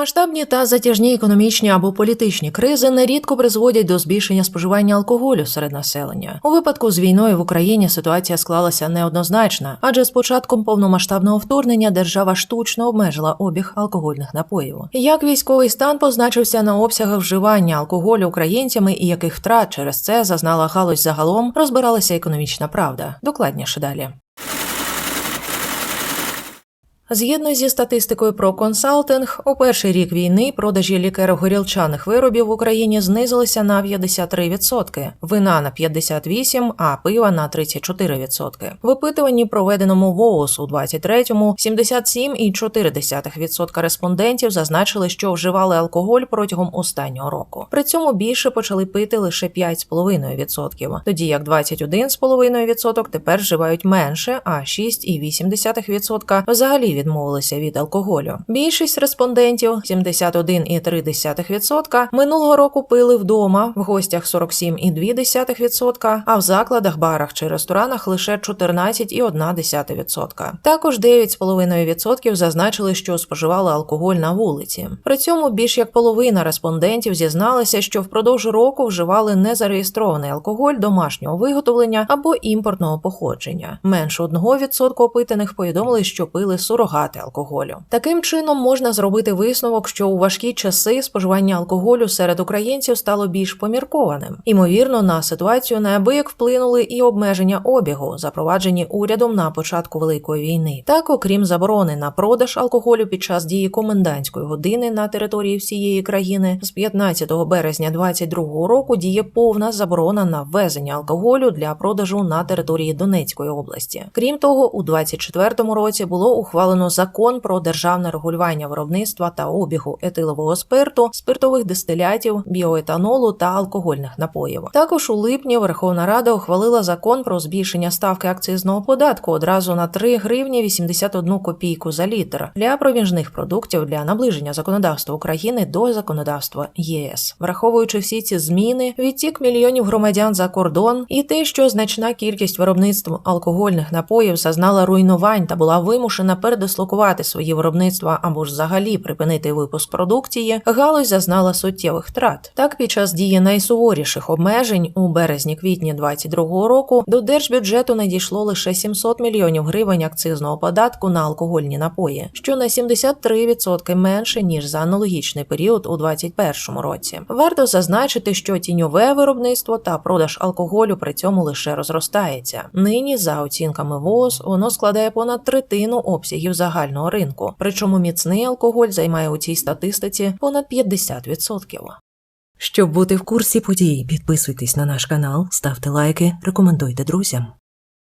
Масштабні та затяжні економічні або політичні кризи нерідко призводять до збільшення споживання алкоголю серед населення. У випадку з війною в Україні ситуація склалася неоднозначна, адже з початком повномасштабного вторгнення держава штучно обмежила обіг алкогольних напоїв. Як військовий стан позначився на обсягах вживання алкоголю українцями і яких втрат через це зазнала галузь загалом, розбиралася економічна правда. Докладніше далі. Згідно зі статистикою про консалтинг, у перший рік війни продажі лікеро-горілчаних виробів в Україні знизилися на 53%, вина на 58%, а пива на 34%. В опитуванні, проведеному ВООЗ у 23-му, 77,4% респондентів зазначили, що вживали алкоголь протягом останнього року. При цьому більше почали пити лише 5,5%, тоді як 21,5% тепер вживають менше, а 6,8% взагалі відмовилися від алкоголю. Більшість респондентів 71,3% минулого року пили вдома, в гостях 47,2%, а в закладах, барах чи ресторанах лише 14,1%. Також 9,5% зазначили, що споживали алкоголь на вулиці. При цьому більш як половина респондентів зізналися, що впродовж року вживали незареєстрований алкоголь домашнього виготовлення або імпортного походження. Менше 1% опитаних повідомили, що пили сурогати алкоголю. Таким чином можна зробити висновок, що у важкі часи споживання алкоголю серед українців стало більш поміркованим. Імовірно, на ситуацію неабияк вплинули і обмеження обігу, запроваджені урядом на початку великої війни. Так, окрім заборони на продаж алкоголю під час дії комендантської години на території всієї країни, з 15 березня 2022 року діє повна заборона на ввезення алкоголю для продажу на території Донецької області. Крім того, у 2024 році було ухвалено закон про державне регулювання виробництва та обігу етилового спирту, спиртових дистилятів, біоетанолу та алкогольних напоїв. Також у липні Верховна Рада ухвалила закон про збільшення ставки акцизного податку одразу на 3 гривні 81 копійку за літр для проміжних продуктів для наближення законодавства України до законодавства ЄС, враховуючи всі ці зміни, відтік мільйонів громадян за кордон і те, що значна кількість виробництв алкогольних напоїв зазнала руйнувань та була вимушена передислокувати свої виробництва або ж взагалі припинити випуск продукції, галузь зазнала суттєвих втрат. Так, під час дії найсуворіших обмежень у березні-квітні 2022 року до держбюджету надійшло лише 700 мільйонів гривень акцизного податку на алкогольні напої, що на 73% менше ніж за аналогічний період у 2021 році. Варто зазначити, що тіньове виробництво та продаж алкоголю при цьому лише розростається. Нині, за оцінками ВООЗ, воно складає понад третину обсягів загального ринку. Причому міцний алкоголь займає у цій статистиці понад 50%. Щоб бути в курсі подій, підписуйтесь на наш канал, ставте лайки, рекомендуйте друзям.